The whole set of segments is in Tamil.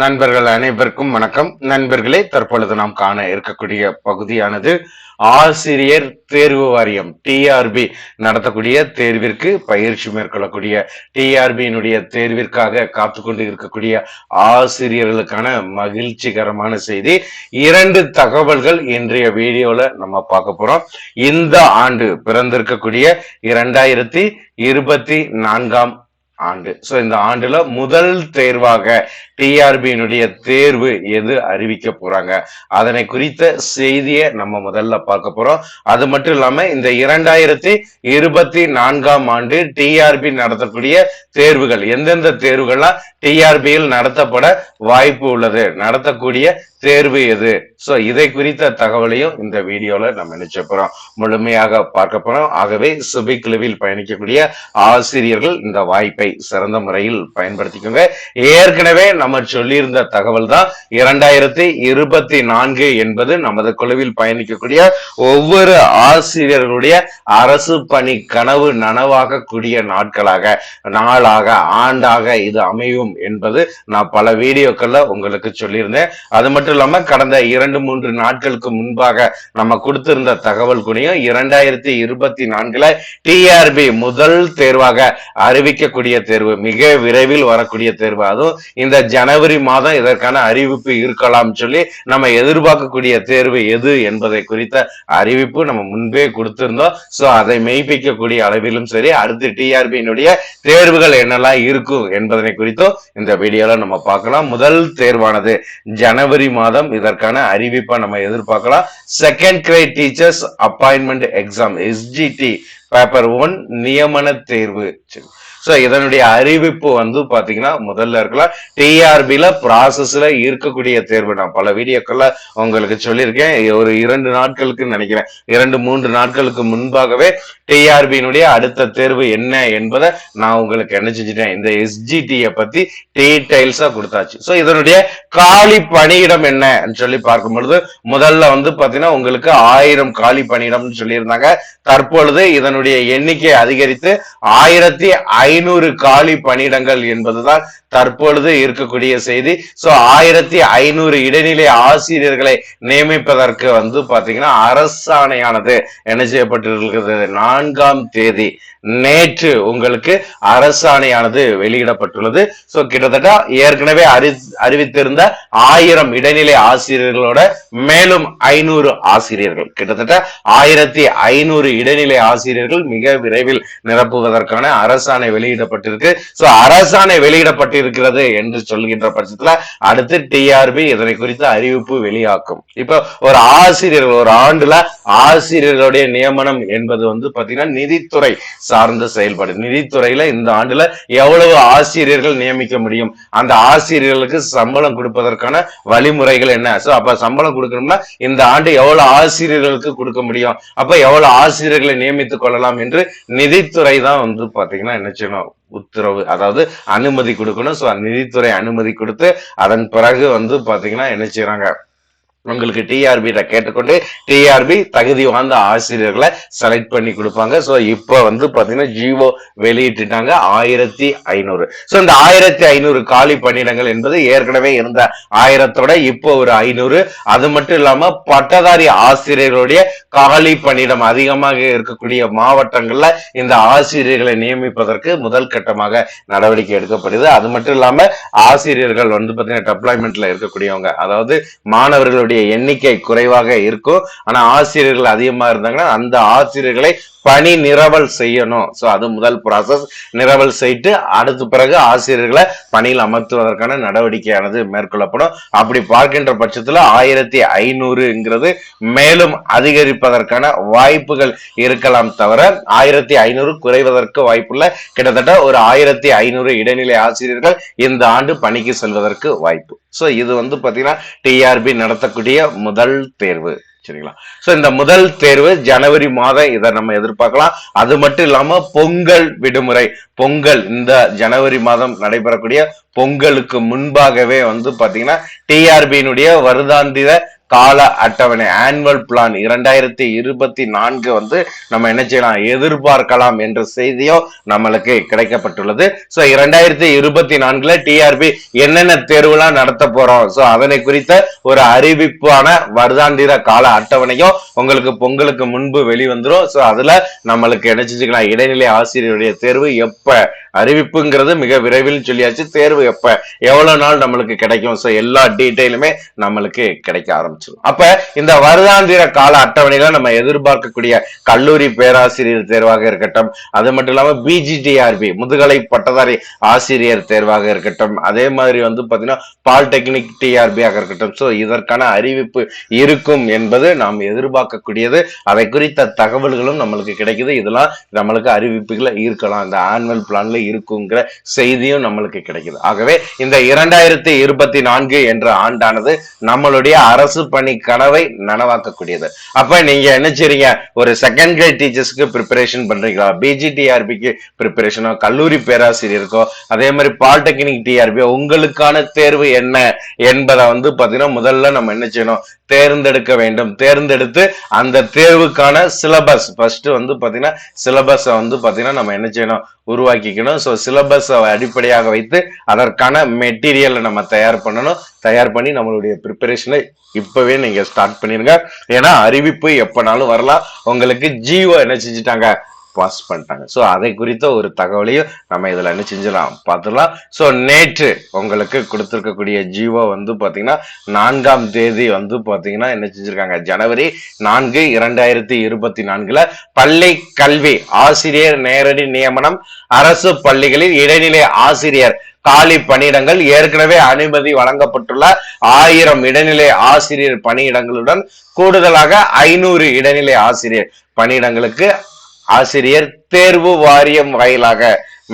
நண்பர்கள் அனைவருக்கும் வணக்கம். நண்பர்களே தற்பொழுது நாம் காண இருக்கக்கூடிய பகுதியானது ஆசிரியர் தேர்வு வாரியம் டிஆர்பி நடத்தக்கூடிய தேர்விற்கு பயிற்சி மேற்கொள்ளக்கூடிய டிஆர்பியினுடைய தேர்விற்காக காத்து கொண்டு இருக்கக்கூடிய ஆசிரியர்களுக்கான மகிழ்ச்சிகரமான செய்தி. இரண்டு தகவல்கள் இன்றைய வீடியோல நம்ம பார்க்க போறோம். இந்த ஆண்டு பிறந்திருக்கக்கூடிய இரண்டாயிரத்தி இருபத்தி நான்காம் ஆண்டு. ஸோ இந்த ஆண்டுல முதல் தேர்வாக டிஆர்பியினுடைய தேர்வு எது அறிவிக்க போறாங்க? அதனை குறித்த செய்தியை நம்ம முதல்ல பார்க்க போறோம். அது மட்டும் இல்லாம இந்த இரண்டாயிரத்தி இருபத்தி நான்காம் ஆண்டு டிஆர்பி நடத்தக்கூடிய தேர்வுகள் எந்தெந்த தேர்வுகள்லாம் டிஆர்பியில் நடத்தப்பட வாய்ப்பு உள்ளது நடத்தக்கூடிய தேர்வு எது? சோ இதை குறித்த தகவலையும் இந்த வீடியோல நம்ம நினைச்ச போறோம். முழுமையாக பார்க்க போறோம். ஆகவே சுபிக்குழுவில் பயணிக்கக்கூடிய ஆசிரியர்கள் இந்த வாய்ப்பை சிறந்த முறையில் பயன்படுத்திக்கோங்க. ஏற்கனவே நம்ம சொல்லியிருந்த தகவல் தான் இரண்டாயிரத்தி இருபத்தி நான்கு என்பது நமது குழுவில் பயணிக்கக்கூடிய ஒவ்வொரு ஆசிரியர்களுடைய அரசு பணி கனவு நனவாகக்கூடிய நாட்களாக நாளாக ஆண்டாக இது அமையும் என்பது நான் பல வீடியோக்கள்ல உங்களுக்கு சொல்லியிருந்தேன். அது மட்டும் இல்லாம கடந்த இரண்டு மூன்று நாட்களுக்கு முன்பாக நம்ம கொடுத்திருந்த தகவல் கூடயும் இரண்டாயிரத்தி இருபத்தி நான்குல டிஆர்பி முதல் தேர்வாக அறிவிக்கக்கூடிய தேர்வு மிக விரைவில் வரக்கூடிய தேர்வு. அதுவும் இந்த ஜனவரி மாதம் இதற்கான அறிவிப்பு இருக்கலாம் சொல்லி நம்ம எதிர்பார்க்கக்கூடிய தேர்வு எது என்பதை குறித்த அறிவிப்பு நம்ம முன்பே கொடுத்திருந்தோம். ஸோ அதை மெய்ப்பிக்கக்கூடிய அளவிலும் சரி அடுத்து டிஆர்பியினுடைய தேர்வுகள் என்னெல்லாம் இருக்கும் என்பதனை குறித்தும் இந்த வீடியோல நம்ம பார்க்கலாம். முதல் தேர்வானது ஜனவரி மாதம் இதற்கான அறிவிப்பை நம்ம எதிர்பார்க்கலாம். Second grade teachers appointment exam SGT paper one நியமன தேர்வு. சோ இதனுடைய அறிவிப்பு வந்து பாத்தீங்கன்னா முதல்ல இருக்கலாம் டிஆர்பில ப்ராசஸ்ல இருக்கக்கூடிய தேர்வு. நான் பல வீடியோக்கள்ல உங்களுக்கு சொல்லியிருக்கேன். ஒரு இரண்டு நாட்களுக்கு நினைக்கிறேன். இரண்டு மூன்று நாட்களுக்கு முன்பாகவே டிஆர்பியினுடைய அடுத்த தேர்வு என்ன என்பதை நான் உங்களுக்கு என்ன செஞ்சுட்டேன் இந்த எஸ்ஜிடியை பத்தி டீடைல்ஸா கொடுத்தாச்சு. சோ இதனுடைய காலி பணியிடம் என்ன சொல்லி பார்க்கும் பொழுது முதல்ல வந்து பாத்தீங்கன்னா உங்களுக்கு ஆயிரம் காலி பணியிடம்னு சொல்லியிருந்தாங்க. தற்பொழுது இதனுடைய எண்ணிக்கை அதிகரித்து ஆயிரத்தி ஐநூறு காலி பணியிடங்கள் என்பதுதான் தற்பொழுது இருக்கக்கூடிய செய்தி. சோ ஆயிரத்தி ஐநூறு இடைநிலை ஆசிரியர்களை நியமிப்பதற்கு வந்து பாத்தீங்கன்னா அரசாணையானது என்ன செய்யப்பட்டிருக்கிறது? நான்காம் தேதி நேற்று உங்களுக்கு அரசாணையானது வெளியிடப்பட்டுள்ளது. சோ கிட்டத்தட்ட ஏற்கனவே அறி அறிவித்திருந்த ஆயிரம் இடைநிலை ஆசிரியர்களோட மேலும் ஐநூறு ஆசிரியர்கள். கிட்டத்தட்ட ஆயிரத்தி ஐநூறு இடைநிலை ஆசிரியர்கள் மிக விரைவில் நிரப்புவதற்கான அரசாணை வெளியிடப்பட்டிருக்கு. சோ அரசாணை வெளியிடப்பட்டிருக்கிறது என்று சொல்கின்ற பட்சத்துல அடுத்து டிஆர்பி இதனை குறித்த அறிவிப்பு வெளியாக்கும். இப்போ ஒரு ஆசிரியர்கள் ஒரு ஆண்டுல ஆசிரியர்களுடைய நியமனம் என்பது வந்து பாத்தீங்கன்னா நிதித்துறை சார்ந்த செயல்பாடு நிதித்துறையில இந்த ஆண்டுல எவ்வளவு ஆசிரியர்கள் நியமிக்க முடியும்? அந்த ஆசிரியர்களுக்கு சம்பளம் கொடுப்பதற்கான வழிமுறைகள் என்ன? சோ அப்ப சம்பளம் கொடுக்கணும்னா இந்த ஆண்டு எவ்வளவு ஆசிரியர்களுக்கு கொடுக்க முடியும்? அப்ப எவ்வளவு ஆசிரியர்களை நியமித்துக் கொள்ளலாம் என்று நிதித்துறை தான் வந்து பாத்தீங்கன்னா என்ன செய்யணும்? உத்தரவு அதாவது அனுமதி கொடுக்கணும். ஸோ நிதித்துறை அனுமதி கொடுத்து அதன் பிறகு வந்து பாத்தீங்கன்னா என்ன செய்யறாங்க உங்களுக்கு டிஆர்பி கேட்டுக்கொண்டு டிஆர்பி தகுதி வாய்ந்த ஆசிரியர்களை செலக்ட் பண்ணி கொடுப்பாங்க. சோ இப்போ வந்து பாத்தீங்கன்னா ஜிஓ வெளியிட்டுட்டாங்க ஆயிரத்தி ஐநூறு. ஸோ இந்த ஆயிரத்தி ஐநூறு காலி பணியிடங்கள் என்பது ஏற்கனவே இருந்த ஆயிரத்தோட இப்போ ஒரு ஐநூறு. அது மட்டும் இல்லாம பட்டதாரி ஆசிரியர்களுடைய காலி பணியிடம் அதிகமாக இருக்கக்கூடிய மாவட்டங்கள்ல இந்த ஆசிரியர்களை நியமிப்பதற்கு முதல் கட்டமாக நடவடிக்கை எடுக்கப்படுது. அது மட்டும் இல்லாம ஆசிரியர்கள் வந்து பாத்தீங்கன்னா டெப்ளாய்மெண்ட்ல இருக்கக்கூடியவங்க அதாவது மாணவர்களுடைய எண்ணிக்கை குறைவாக இருக்கும். ஆனா ஆசிரியர்கள் அதிகமா இருந்தாங்கன்னா அந்த ஆசிரியர்களை பணி நிரவல் செய்யணும். ஸோ அது முதல் ப்ராசஸ் நிரவல் செய்து அடுத்த பிறகு ஆசிரியர்களை பணியில் அமர்த்துவதற்கான நடவடிக்கையானது மேற்கொள்ளப்படும். அப்படி பார்க்கின்ற பட்சத்தில் ஆயிரத்தி ஐநூறுங்கிறது மேலும் அதிகரிப்பதற்கான வாய்ப்புகள் இருக்கலாம் தவிர ஆயிரத்தி ஐநூறு குறைவதற்கு வாய்ப்புள்ள கிட்டத்தட்ட ஒரு ஆயிரத்தி ஐநூறு இடைநிலை ஆசிரியர்கள் இந்த ஆண்டு பணிக்கு செல்வதற்கு வாய்ப்பு. ஸோ இது வந்து பார்த்தீங்கன்னா டிஆர்பி நடத்தக்கூடிய முதல் தேர்வு. சரிங்களா? சோ இந்த முதல் தேர்வு ஜனவரி மாதம். இதை நம்ம எதிர்பார்க்கலாம். அது மட்டும் இல்லாம பொங்கல் விடுமுறை. பொங்கல் இந்த ஜனவரி மாதம் நடைபெறக்கூடிய பொங்கலுக்கு முன்பாகவே வந்து பாத்தீங்கன்னா டிஆர்பியினுடைய வருதாந்திர கால அட்டவணை ஆனுவல் பிளான் இரண்டாயிரத்தி இருபத்தி நான்கு வந்து நம்ம என்ன செய்யலாம்? எதிர்பார்க்கலாம் என்ற செய்தியும் நம்மளுக்கு கிடைக்கப்பட்டுள்ளது. ஸோ இரண்டாயிரத்தி இருபத்தி நான்குல டிஆர்பி என்னென்ன தேர்வுலாம் நடத்த போறோம்? ஸோ அதனை குறித்த ஒரு அறிவிப்பான வருடாந்திர கால அட்டவணையும் உங்களுக்கு பொங்கலுக்கு முன்பு வெளிவந்துடும் ஸோ அதுல நம்மளுக்கு என்ன செஞ்சுக்கலாம்? இடைநிலை ஆசிரியருடைய தேர்வு எப்ப அறிவிப்புங்கிறது மிக விரைவில் சொல்லியாச்சு. தேர்வு எப்ப எவ்வளவு நாள் நம்மளுக்கு கிடைக்கும்? சோ எல்லா டீட்டெயிலுமே நம்மளுக்கு கிடைக்க ஆரம்பிச்சிடும் அப்ப இந்த வருடாந்திர கால அட்டவணையில நம்ம எதிர்பார்க்கக்கூடிய கல்லூரி பேராசிரியர் தேர்வாக இருக்கட்டும் அது மட்டும் இல்லாம பிஜிடிஆர்பி முதுகலை பட்டதாரி ஆசிரியர் தேர்வாக இருக்கட்டும் அதே மாதிரி வந்து பாத்தீங்கன்னா பாலிடெக்னிக் டிஆர்பியாக இருக்கட்டும். சோ இதற்கான அறிவிப்பு இருக்கும் என்பது நாம் எதிர்பார்க்கக்கூடியது. அதை குறித்த தகவல்களும் நம்மளுக்கு கிடைக்குது. இதெல்லாம் நம்மளுக்கு அறிவிப்புகளை இருக்கலாம். இந்த ஆனுவல் பிளான்ல இருக்குங்கிற செய்தியும் நம்மளுக்கு கிடைக்குது. ஆகவே இந்த இரண்டாயிரத்தி இருபத்தி நான்கு என்ற ஆண்டானது நம்மளுடைய அரசு பணி கனவை நனவாக்கக்கூடியது. அப்ப நீங்க என்ன செய்றீங்க? ஒரு செகண்ட் கிரேட் டீச்சர்ஸ்க்கு ப்ரிப்பரேஷன் பண்றீங்களா? பிஜிடிஆர்பிக்கு ப்ரிப்பரேஷனோ கல்லூரி பேராசிரியருக்கோ? அதே மாதிரி பாலிடெக்னிக் டிஆர்பி உங்களுக்கான தேர்வு என்ன என்பதை வந்து பாத்தீங்கன்னா முதல்ல நம்ம என்ன செய்யணும்? தேர்ந்தெடுக்க வேண்டும். தேர்ந்தெடுத்து அந்த தேர்வுக்கான சிலபஸ் ஃபர்ஸ்ட் வந்து பாத்தீங்கன்னா சிலபஸை வந்து பாத்தீங்கன்னா நம்ம என்ன செய்யணும்? உருவாக்கிக்கணும். ஸோ சிலபஸ் அடிப்படையாக வைத்து அதற்கான மெட்டீரியலை நம்ம தயார் பண்ணணும். தயார் பண்ணி நம்மளுடைய ப்ரிப்பரேஷனை இப்பவே நீங்க ஸ்டார்ட் பண்ணிருங்க. ஏன்னா அறிவிப்பு எப்பனாலும் வரலாம். உங்களுக்கு ஜியோ என்ன செஞ்சுட்டாங்க? பாஸ் பண்ணிட்டாங்க. ஸோ அதை குறித்த ஒரு தகவலையும் நம்ம இதில் என்ன செஞ்சலாம் பார்த்துடலாம். ஸோ நேற்று உங்களுக்கு கொடுத்துருக்கக்கூடிய ஜீவோ வந்து பார்த்தீங்கன்னா நான்காம் தேதி வந்து பார்த்தீங்கன்னா என்ன செஞ்சிருக்காங்க? ஜனவரி நான்கு இரண்டாயிரத்தி இருபத்தி நான்குல பள்ளி கல்வி ஆசிரியர் நேரடி நியமனம் அரசு பள்ளிகளில் இடைநிலை ஆசிரியர் காலி பணியிடங்கள் ஏற்கனவே அனுமதி வழங்கப்பட்டுள்ள ஆயிரம் இடைநிலை ஆசிரியர் பணியிடங்களுடன் கூடுதலாக ஐநூறு இடைநிலை ஆசிரியர் பணியிடங்களுக்கு ஆசிரியர் தேர்வு வாரியம் வாயிலாக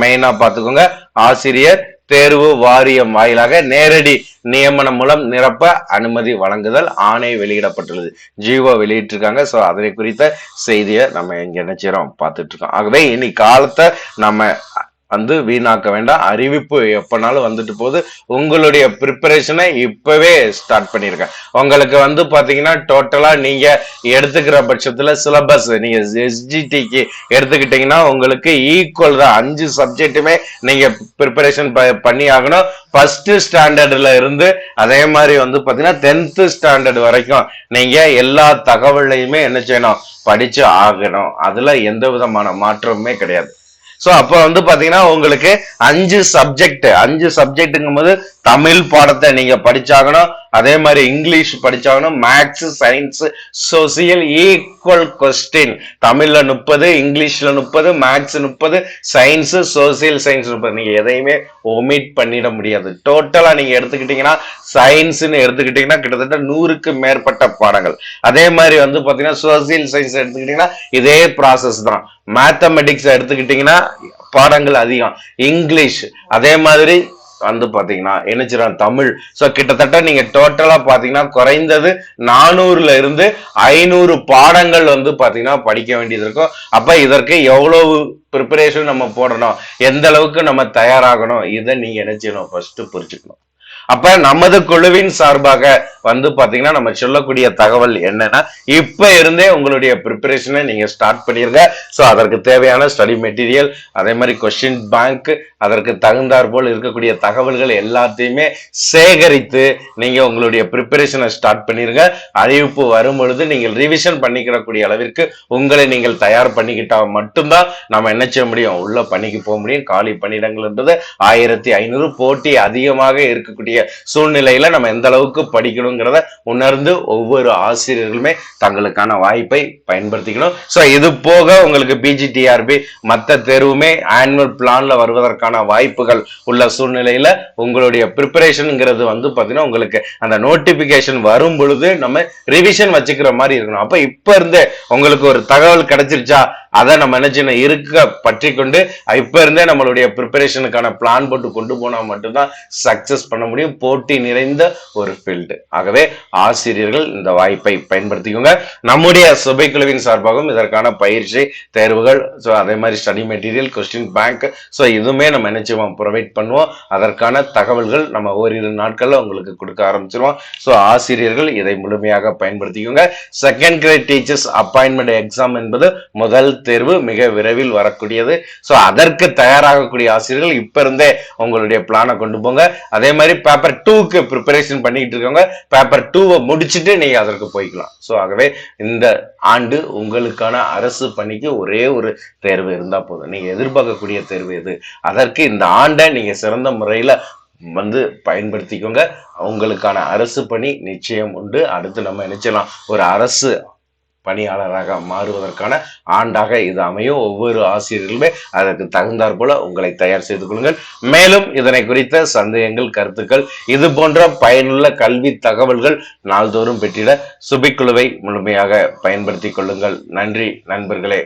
மெயினா பார்த்துக்கோங்க. ஆசிரியர் தேர்வு வாரியம் வாயிலாக நேரடி நியமனம் மூலம் நிரப்ப அனுமதி வழங்குதல் ஆணை வெளியிடப்பட்டுள்ளது. ஜீவோ வெளியிட்டிருக்காங்க. ஸோ அதனை குறித்த செய்தியை நம்ம இங்கே என்ன பார்த்துட்டு இருக்கோம். ஆகவே இனி காலத்தை நம்ம வந்து வீணாக்க வேண்டாம். அறிவிப்பு எப்பனாலும் வந்துட்டு போகுது. உங்களுடைய ப்ரிப்பரேஷனை இப்பவே ஸ்டார்ட் பண்ணியிருக்கேன் உங்களுக்கு வந்து பார்த்தீங்கன்னா டோட்டலா நீங்க எடுத்துக்கிற பட்சத்துல சிலபஸ் நீங்க எஸ்ஜிடிக்கு எடுத்துக்கிட்டீங்கன்னா உங்களுக்கு ஈக்குவல் தான். அஞ்சு சப்ஜெக்ட்டுமே நீங்க ப்ரிப்பரேஷன் பண்ணி ஆகணும். ஃபர்ஸ்ட் ஸ்டாண்டர்ட்ல இருந்து அதே மாதிரி வந்து பார்த்தீங்கன்னா டென்த் ஸ்டாண்டர்ட் வரைக்கும் நீங்க எல்லா தகவலையுமே என்ன செய்யணும்? படிச்சு ஆகணும். அதுல எந்த விதமான மாற்றமுமே கிடையாது. ஸோ அப்போ வந்து பாத்தீங்கன்னா உங்களுக்கு அஞ்சு சப்ஜெக்ட் அஞ்சு சப்ஜெக்ட்டுங்கும் போது தமிழ் பாடத்தை நீங்க படிச்சாகணும். அதே மாதிரி English படிச்சாகணும் maths science social equal question தமிழ்ல முப்பது இங்கிலீஷ்ல முப்பது மேக்ஸ் முப்பது சயின்ஸ் சோசியல் சயின்ஸ் முப்பது. நீங்க எதையுமே ஒமிட் பண்ணிட முடியாது. டோட்டலா நீங்க எடுத்துக்கிட்டீங்கன்னா சயின்ஸ்னு எடுத்துக்கிட்டீங்கன்னா கிட்டத்தட்ட நூறுக்கு மேற்பட்ட பாடங்கள். அதே மாதிரி வந்து பாத்தீங்கன்னா சோசியல் சயின்ஸ் எடுத்துக்கிட்டீங்கன்னா இதே ப்ராசஸ் தான். மேத்தமெட்டிக்ஸ் எடுத்துக்கிட்டீங்கன்னா பாடங்கள் அதிகம். இங்கிலீஷ் அதே மாதிரி வந்து பாத்தீங்கன்னா என்ன செய்றாங்க தமிழ். சோ கிட்டத்தட்ட நீங்க டோட்டலா பாத்தீங்கன்னா குறைந்தது நானூறுல இருந்து ஐநூறு பாடங்கள் வந்து பாத்தீங்கன்னா படிக்க வேண்டியது இருக்கும். அப்ப இதற்கு எவ்வளவு ப்ரிப்பரேஷன் நம்ம போடணும்? எந்த அளவுக்கு நம்ம தயாராகணும்? இதை நீங்க என்ன செய்யணும் ஃபர்ஸ்ட் புரிஞ்சுக்கணும். அப்ப நமது குழுவின் சார்பாக வந்து பாத்தீங்கன்னா நம்ம சொல்லக்கூடிய தகவல் என்னன்னா இப்ப இருந்தே உங்களுடைய ப்ரிப்பரேஷனை நீங்க ஸ்டார்ட் பண்ணிருங்க. சோ அதற்கு தேவையான ஸ்டடி மெட்டீரியல் அதே மாதிரி கொஸ்டின் பேங்க் அதற்கு தகுந்தாற் போல் இருக்கக்கூடிய தகவல்கள் எல்லாத்தையுமே சேகரித்து நீங்க உங்களுடைய ப்ரிப்பரேஷனை ஸ்டார்ட் பண்ணிருங்க. அறிவிப்பு வரும் பொழுது நீங்கள் ரிவிஷன் பண்ணிக்கிடக்கூடிய அளவிற்கு உங்களை நீங்கள் தயார் பண்ணிக்கிட்டா மட்டும்தான் நம்ம என்ன செய்ய முடியும்? உள்ள பணிக்கு போக முடியும். காலி பணியிடங்கள்ன்றது ஆயிரத்தி ஐநூறு. போட்டி அதிகமாக இருக்கக்கூடிய சூழ்நிலையில நம்ம எந்த அளவுக்கு படிக்கணுங்கிறத உணர்ந்து ஒவ்வொரு ஆசிரியர்களுமே தங்களுக்கான வாய்ப்பை பயன்படுத்திக்கணும். சோ இது போக உங்களுக்கு பிஜிடிஆர்பி மற்ற தேர்வுமே ஆனுவல் பிளான்ல வருவதற்கான வாய்ப்புகள் உள்ள சூழ்நிலையில உங்களுடைய ப்ரிப்பரேஷனுங்கிறது வந்து பார்த்தீங்கன்னா உங்களுக்கு அந்த நோட்டிபிகேஷன் வரும் பொழுது நம்ம ரிவிஷன் வச்சுக்கிற மாதிரி இருக்கணும். அப்போ இப்போ இருந்தே உங்களுக்கு ஒரு தகவல் கிடைச்சிருச்சா அதை நம்ம என்ன இருக்க பற்றி கொண்டு இப்ப இருந்தே நம்மளுடைய ப்ரிப்பரேஷனுக்கான பிளான் போட்டு கொண்டு போனா மட்டும்தான் சக்சஸ் பண்ண முடியும். போட்டி நிறைந்த ஒரு ஃபீல்டு ஆகவே ஆசிரியர்கள் இந்த வாய்ப்பை பயன்படுத்திக்கோங்க. நம்முடைய சபை சார்பாகவும் இதற்கான பயிற்சி தேர்வுகள் ஸோ அதே மாதிரி study material question bank so இதுவுமே நம்ம என்ன செய்வோம் ப்ரொவைட் பண்ணுவோம். அதற்கான தகவல்கள் நம்ம ஓரிரு நாட்களில் உங்களுக்கு கொடுக்க ஆரம்பிச்சிருவோம். ஸோ ஆசிரியர்கள் இதை முழுமையாக பயன்படுத்திக்கோங்க. Second grade teachers appointment exam என்பது முதல் தேர்வு மிக விரைவில் வரக்கூடியது. ஸோ அதற்கு தயாராகக்கூடிய ஆசிரியர்கள் இப்போ இருந்தே உங்களுடைய பிளானை கொண்டு போங்க. அதே மாதிரி பேப்பர் டூக்கு ப்ரிப்பரேஷன் பண்ணிக்கிட்டு இருக்கவங்க பேப்பர் டூவை முடிச்சுட்டு நீங்கள் அதற்கு போய்க்கலாம். ஸோ ஆகவே இந்த ஆண்டு உங்களுக்கான அரசு பணிக்கு ஒரே ஒரு தேர்வு இருந்தால் போதும். நீங்கள் எதிர்பார்க்கக்கூடிய தேர்வு எது? அதற்கு இந்த ஆண்டை நீங்கள் சிறந்த முறையில் வந்து பயன்படுத்திக்கோங்க. உங்களுக்கான அரசு பணி நிச்சயம் உண்டு. அடுத்து நம்ம நினைச்சலாம் ஒரு அரசு பணியாளராக மாறுவதற்கான ஆண்டாக இது அமையும். ஒவ்வொரு ஆசிரியர்களுமே அதற்கு தகுந்தாற் போல உங்களை தயார் செய்து கொள்ளுங்கள். மேலும் இதனை குறித்த சந்தேகங்கள் கருத்துக்கள் இது போன்ற பயனுள்ள கல்வி தகவல்கள் நாள்தோறும் பெற்றிட சுபிக்குழுவை முழுமையாக பயன்படுத்திக் கொள்ளுங்கள். நன்றி நண்பர்களே.